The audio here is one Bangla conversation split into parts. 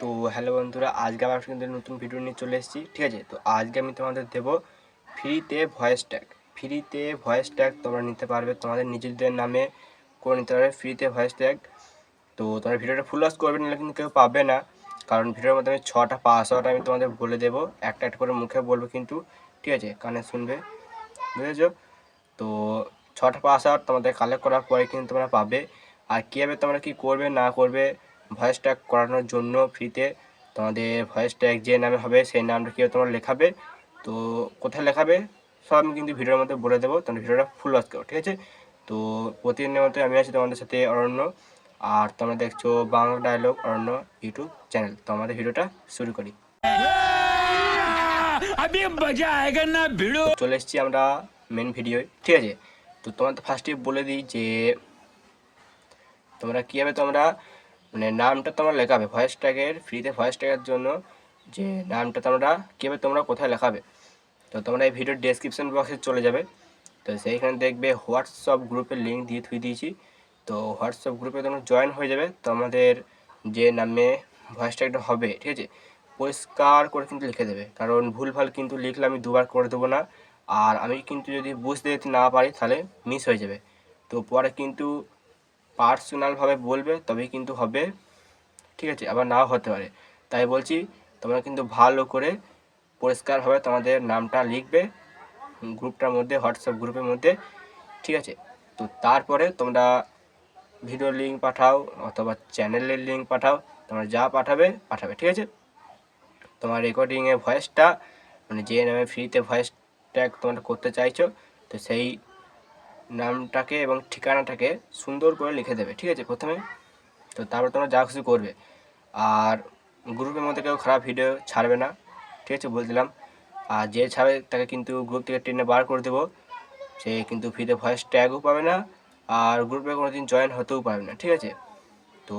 তো হ্যালো বন্ধুরা, আজকে আবার কিন্তু নতুন ভিডিও নিয়ে চলে এসেছি, ঠিক আছে? তো আজকে আমি তোমাদের দেবো ফ্রিতে ভয়েস ট্যাগ ফ্রিতে ভয়েস ট্যাগ তোমরা নিতে পারবে তোমাদের নিজেদের নামে করে নিতে পারবে ফ্রিতে ভয়েস ট্যাগ তো তোমরা ভিডিওটা ফুল ওয়াচ করবে, নাহলে কিন্তু কেউ পাবে না। কারণ ভিডিওর মধ্যে আমি ছটা পাসওয়ার্ড আমি তোমাদের বলে দেবো, একটা একটা করে মুখে বলব কিন্তু, ঠিক আছে? কানে শুনবে বুঝেছ তো ছটা পাসওয়ার্ড তোমাদের কালেক্ট করার পরে কিন্তু তোমরা পাবে। আর কীভাবে তোমরা কি করবে, না করবে ভয়েস ট্যাগ করানোর জন্য ফ্রিতে তোমাদের ভয়েস ট্যাগ যে নামে হবে সেই নামটা কেউ তোমার লেখাবে? তো কোথায় লেখাবে? সব আমি কিন্তু ভিডিওর মধ্যে বলে দেবো। তোমার ভিডিওটা ফুল ওয়াচ করো ঠিক আছে? তো প্রতিদিনের মতো আমি আছি তোমাদের সাথে অরণ্য। আর তোমরা দেখছ Bangla dialogue Aranya YouTube channel তো আমাদের ভিডিওটা শুরু করি। চলে এসেছি আমরা মেন ভিডিও ঠিক আছে? তো তোমাদের ফার্স্টে বলে দিই যে তোমরা কীভাবে তোমরা মানে নামটা তোমরা লেখাবে ভয়েস ট্যাগের ফ্রিতে ভয়েস ট্যাগের জন্য যে নামটা তোমরা, কীভাবে তোমরা কোথায় লেখাবে। তো তোমরা এই ভিডিওর ডেসক্রিপশন বক্সে চলে যাবে। তো সেইখানে দেখবে হোয়াটসঅ্যাপ গ্রুপের লিঙ্ক দিয়ে থুই দিয়েছি। তো হোয়াটসঅ্যাপ গ্রুপে তোমরা জয়েন হয়ে যাবে। তোমাদের যে নামে ভয়েস ট্যাগটা হবে, ঠিক আছে, পরিষ্কার করে কিন্তু লিখে দেবে। কারণ ভুলভাল কিন্তু লিখলে আমি দুবার করে দেবো না। আর আমি কিন্তু যদি বুঝতে না পারি, তাহলে মিস হয়ে যাবে। তো পরে কিন্তু পার্সোনালভাবে বলবে, তবেই কিন্তু হবে। ঠিক আছে? আবার নাও হতে পারে। তাই বলছি, তোমরা কিন্তু ভালো করে পরিষ্কারভাবে তোমাদের নামটা লিখবে গ্রুপটার মধ্যে, হোয়াটসঅ্যাপ গ্রুপের মধ্যে। ঠিক আছে? তো তারপরে তোমরা ভিডিও লিঙ্ক পাঠাও, অথবা চ্যানেলের লিঙ্ক পাঠাও। তোমরা যা পাঠাবে পাঠাবে। ঠিক আছে? তোমার রেকর্ডিংয়ে ভয়েসটা মানে যে নামে ফ্রিতে ভয়েস ট্যাগ তোমরা করতে চাইছো, তো সেই নামটাকে এবং ঠিকানাটাকে সুন্দর করে লিখে দেবে, ঠিক আছে প্রথমে? তো তারপর তোমরা যা খুশি করবে। আর গ্রুপের মধ্যে কেউ খারাপ ভিডিও ছাড়বে না, ঠিক আছে বলে দিলাম। আর যে ছাড়বে তাকে কিন্তু গ্রুপ থেকে টেনে বার করে দেবো। সে কিন্তু ফ্রিতে ভয়েস ট্যাগও পাবে না, আর গ্রুপে কোনো দিন জয়েন হতেও পারবে না, ঠিক আছে? তো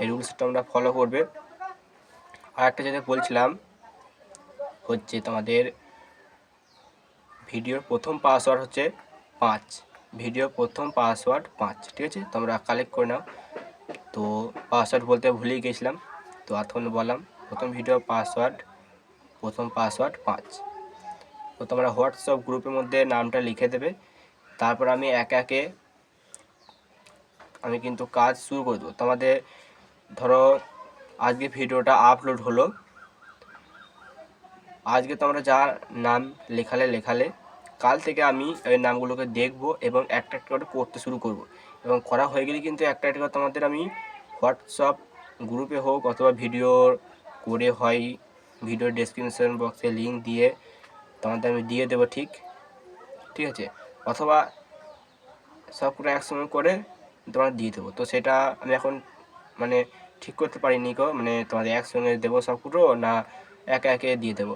এই রুলসটা তোমরা ফলো করবে। আর একটা যেটা বলছিলাম, হচ্ছে তোমাদের ভিডিওর প্রথম পাসওয়ার্ড হচ্ছে পাঁচ। ভিডিও প্রথম পাসওয়ার্ড পাঁচ, ঠিক আছে? তোমরা কালেক্ট করে নাও। তো পাসওয়ার্ড বলতে ভুলেই গেছিলাম। তো এতক্ষণ বললাম, প্রথম ভিডিও পাসওয়ার্ড প্রথম পাসওয়ার্ড পাঁচ। তো তোমরা হোয়াটসঅ্যাপ গ্রুপের মধ্যে নামটা লিখে দেবে। তারপর আমি একে একে আমি কিন্তু কাজ শুরু করে দেবো। তোমাদের ধরো, আজকে ভিডিওটা আপলোড হলো। আজকে তোমরা যা নাম লেখালে লেখালে কাল থেকে আমি ওই নামগুলোকে দেখব এবং একটা একটা করে করতে শুরু করব। এবং করা হয়ে গেলে কিন্তু একটা একটা করে তোমাদের আমি হোয়াটসঅ্যাপ গ্রুপে হোক অথবা ভিডিও করে হয় ভিডিও ডেসক্রিপশন বক্সে লিঙ্ক দিয়ে তোমাদের আমি দিয়ে দেবো ঠিক? ঠিক আছে? অথবা সবগুলো একসঙ্গে করে তোমার দিয়ে দেবো। তো সেটা আমি এখন মানে ঠিক করতে পারিনি কো মানে তোমাদের একসঙ্গে দেবো সবগুলো না একে একে দিয়ে দেবো?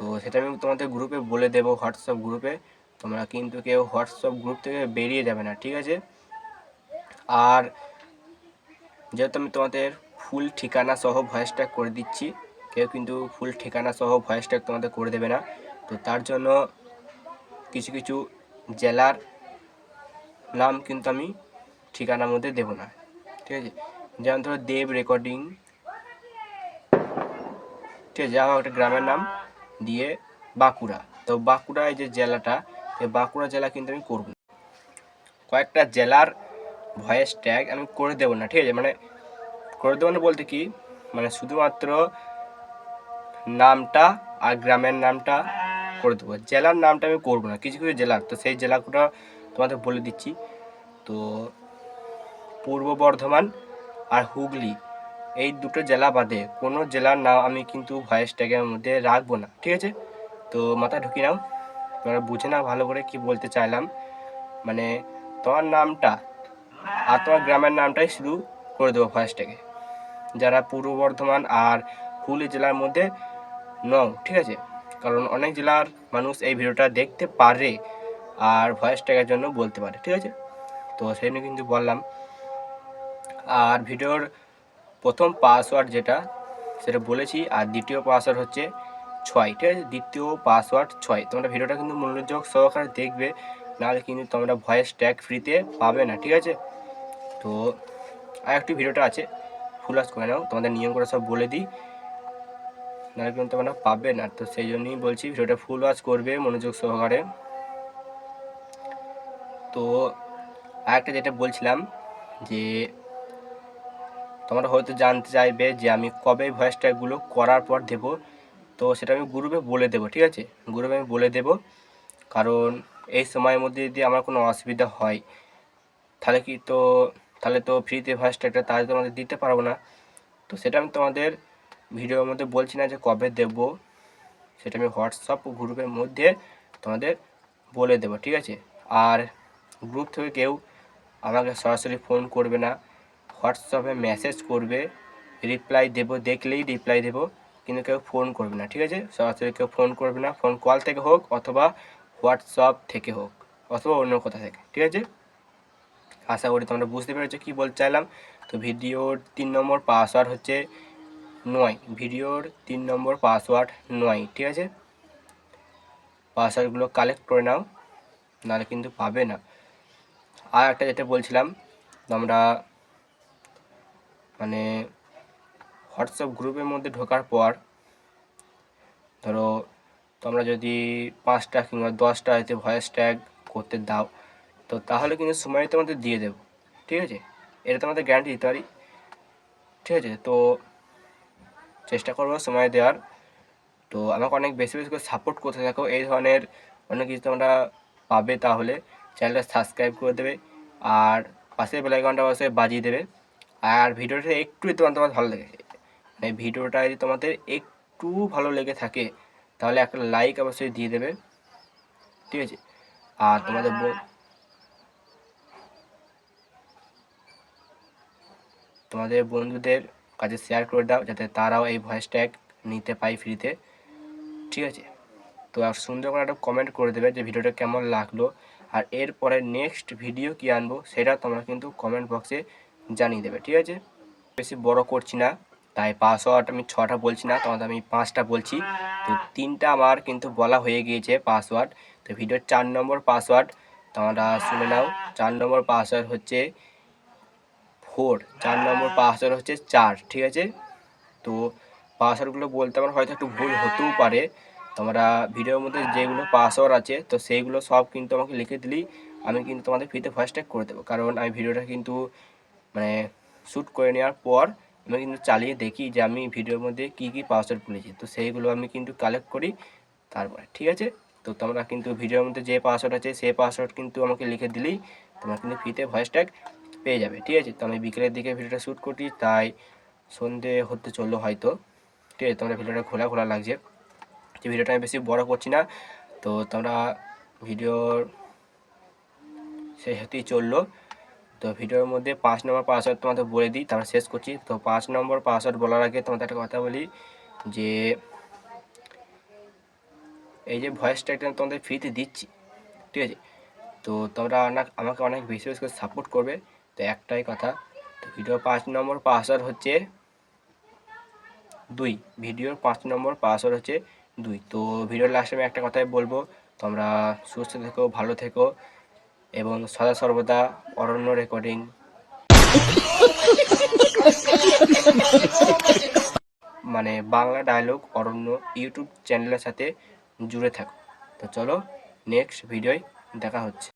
তো সেটা আমি তোমাদের গ্রুপে বলে দেবো হোয়াটসঅ্যাপ গ্রুপে তোমরা কিন্তু কেউ হোয়াটসঅ্যাপ গ্রুপ থেকে বেরিয়ে যাবে না, ঠিক আছে? আর যেহেতু আমি তোমাদের ফুল ঠিকানা সহ ভয়েস ট্যাগ করে দিচ্ছি, কেউ কিন্তু ফুল ঠিকানা সহ ভয়েস ট্যাগ তোমাদের করে দেবে না। তো তার জন্য কিছু কিছু জেলার নাম কিন্তু আমি ঠিকানার মধ্যে দেবো না, ঠিক আছে? যেমন ধরো দেব রেকর্ডিং, ঠিক আছে? যা একটা গ্রামের নাম। দিয়ে বাঁকুড়া। তো বাঁকুড়া এই যে জেলাটা, এই বাঁকুড়া জেলা কিন্তু আমি করব কয়েকটা জেলার ভয়েস ট্যাগ আমি করে দেবো না, ঠিক আছে? মানে করে দেবো না বলতে কি মানে শুধুমাত্র নামটা আর গ্রামের নামটা করে দেবো। জেলার নামটা আমি করব না, কিছু কিছু জেলার। তো সেই জেলাগুলো তোমাদের বলে দিচ্ছি। তো পূর্ব বর্ধমান আর হুগলি। এই দুটো জেলা বাদে কোনো জেলার নাম আমি কিন্তু ভয়েস ট্যাগের মধ্যে রাখব না, ঠিক আছে? তো মাথায় ঢুকিয়ে নাও, তোমরা বুঝে নাও ভালো করে কি বলতে চাইলাম। মানে তোমার নামটা আর তোমার গ্রামের নামটাই শুধু করে দেবো ভয়েস ট্যাগে যারা পূর্ব বর্ধমান আর হুগলি জেলার মধ্যে নও, ঠিক আছে? কারণ অনেক জেলার মানুষ এই ভিডিওটা দেখতে পারে আর ভয়েস ট্যাগের জন্য বলতে পারে, ঠিক আছে? তো সেই কিন্তু বললাম। আর ভিডিওর প্রথম পাসওয়ার্ড যেটা, সেটা বলেছি, আর দ্বিতীয় পাসওয়ার্ড হচ্ছে ছয়, ঠিক আছে? দ্বিতীয় পাসওয়ার্ড ছয়। তোমরা ভিডিওটা কিন্তু মনোযোগ সহকারে দেখবে, নাহলে কিন্তু তোমরা ভয়েস ট্যাগ ফ্রিতে পাবে না, ঠিক আছে? তো আর একটি ভিডিওটা আছে ফুল ওয়াচ করে নাও, তোমাদের নিয়ম করে সব বলে দিই। নাহলে কিন্তু তোমরা পাবে না, তো সেই জন্যই বলছি ভিডিওটা ফুল ওয়াচ করবে, মনোযোগ সহকারে। তো আরেকটা যেটা বলছিলাম, যে তোমরা হয়তো জানতে চাইবে যে আমি কবে ভয়েস ট্যাগগুলো করার পর দেব। তো সেটা আমি গ্রুপে বলে দেবো, ঠিক আছে? গ্রুপে আমি বলে দেব। কারণ এই সময়ের মধ্যে যদি আমার কোনো অসুবিধা হয়, তাহলে কি তো, তাহলে তো ফ্রিতে ভয়েস ট্যাগটা তাহলে তোমাদের দিতে পারব না। তো সেটা আমি তোমাদের ভিডিওর মধ্যে বলছি না যে কবে দেব। সেটা আমি হোয়াটসঅ্যাপ গ্রুপের মধ্যে তোমাদের বলে দেবো, ঠিক আছে? আর গ্রুপ থেকে কেউ আমাকে সরাসরি ফোন করবে না। হোয়াটসঅ্যাপে মেসেজ করবে রিপ্লাই দেবো, দেখলেই রিপ্লাই দেবো, কিন্তু কেউ ফোন করবে না, ঠিক আছে? সরাসরি কেউ ফোন করবে না ফোন কল থেকে হোক অথবা হোয়াটসঅ্যাপ থেকে হোক, অথবা অন্য কোথা থেকে, ঠিক আছে? আশা করি তোমরা বুঝতে পেরেছ কী বলতে চাইলাম। তো ভিডিওর তিন নম্বর পাসওয়ার্ড হচ্ছে নয়, ভিডিওর তিন নম্বর পাসওয়ার্ড নয়, ঠিক আছে? পাসওয়ার্ডগুলো কালেক্ট করে নাও, নাহলে কিন্তু পাবে না। আর একটা যেটা বলছিলাম, তোমরা মানে হোয়াটসঅ্যাপ গ্রুপের মধ্যে ঢোকার পর, ধরো তোমরা যদি পাঁচটা কিংবা দশটা হয়তো ভয়েস ট্যাগ করতে দাও, তো তাহলে কিন্তু সময় তোমাদের দিয়ে দেবো, ঠিক আছে? এটা তোমাদের গ্যারান্টি দিতে পারি ঠিক আছে? তো চেষ্টা করব সময় দেওয়ার। তো আমাকে অনেক বেশি বেশি করে সাপোর্ট করতে থাকো। এই ধরনের অনেক কিছু তোমরা পাবে তাহলে। চ্যানেলটা সাবস্ক্রাইব করে দেবে আর পাশের বেলাইকনটা অবশ্যই বাজিয়ে দেবে। আর ভিডিওটা একটু তোমার তোমার ভালো লেগে মানে ভিডিওটা যদি তোমাদের একটু ভালো লেগে থাকে, তাহলে একটা লাইক অবশ্যই দিয়ে দেবে। ঠিক আছে? আর তোমাদের তোমাদের বন্ধুদের কাছে শেয়ার করে দাও, যাতে তারাও এই ভয়েস ট্যাগ নিতে পায় ফ্রিতে ঠিক আছে? তো আর সুন্দর করে একটা কমেন্ট করে দেবে যে ভিডিওটা কেমন লাগল। আর এরপরে নেক্সট ভিডিও কি আনব, সেটা তোমরা কিন্তু কমেন্ট বক্সে জানিয়ে দেবে, ঠিক আছে? বেশি বড় করছি না, তাই পাসওয়ার্ড আমি ছটা বলছি না, তোমাদের আমি পাঁচটা বলছি। তো তিনটা আমার কিন্তু বলা হয়ে গিয়েছে পাসওয়ার্ড, তো ভিডিওর চার নম্বর পাসওয়ার্ড তোমরা শুনে নাও। চার নম্বর পাসওয়ার্ড হচ্ছে ফোর চার নম্বর পাসওয়ার্ড হচ্ছে চার, ঠিক আছে? তো পাসওয়ার্ডগুলো বলতে আমার হয়তো একটু ভুল হতেও পারে। তোমরা ভিডিওর মধ্যে যেগুলো পাসওয়ার্ড আছে, তো সেইগুলো সব কিন্তু আমাকে লিখে দিলেই আমি কিন্তু তোমাদের ফ্রিতে ফার্স্ট ট্যাগ করে দেবো। কারণ আমি ভিডিওটা কিন্তু মানে শ্যুট করে নেওয়ার পর আমি কিন্তু চালিয়ে দেখি যে আমি ভিডিওর মধ্যে কী কী পাসওয়ার্ড ভুলেছি তো সেইগুলো আমি কিন্তু কালেক্ট করি, তারপরে, ঠিক আছে? তো তোমরা কিন্তু ভিডিওর মধ্যে যে পাসওয়ার্ড আছে, সেই পাসওয়ার্ড কিন্তু আমাকে লিখে দিলেই তোমরা কিন্তু ফ্রিতে ভয়েস ট্যাগ পেয়ে যাবে, ঠিক আছে? তো আমি বিকেলের দিকে ভিডিওটা শ্যুট করছি তাই সন্ধে হতে চলল হয়তো, ঠিক আছে? তোমরা ভিডিওটা খোলা খোলা লাগছে। যে ভিডিওটা আমি বেশি বড় করছি না, তো তোমরা ভিডিওর শেষ হতেই চলল। তো ভিডিওর মধ্যে পাঁচ নম্বর পাসওয়ার্ড তোমাদের বলে দিই, তারপর শেষ করছি। তো পাঁচ নম্বর পাসওয়ার্ড বলার আগে তোমাদের একটা কথা বলি, যে এই যে ভয়েস ট্যাগটা তোমাদের ফ্রিতে দিচ্ছি, ঠিক আছে? তো তোমরা অনেক, আমাকে অনেক বেশি বেশি করে সাপোর্ট করবে, তো একটাই কথা। তো ভিডিও পাঁচ নম্বর পাসওয়ার্ড হচ্ছে দুই ভিডিওর পাঁচ নম্বর পাসওয়ার্ড হচ্ছে দুই। তো ভিডিওর লাস্টে আমি একটা কথাই বলব, তোমরা সুস্থ থেকো, ভালো থেকো। এবং সদা সর্বদা অরণ্য রেকর্ডিং মানে বাংলা ডায়লগ অরণ্য ইউটিউব চ্যানেলের সাথে জুড়ে থাকো। তো চলো নেক্সট ভিডিওয় দেখা হচ্ছে।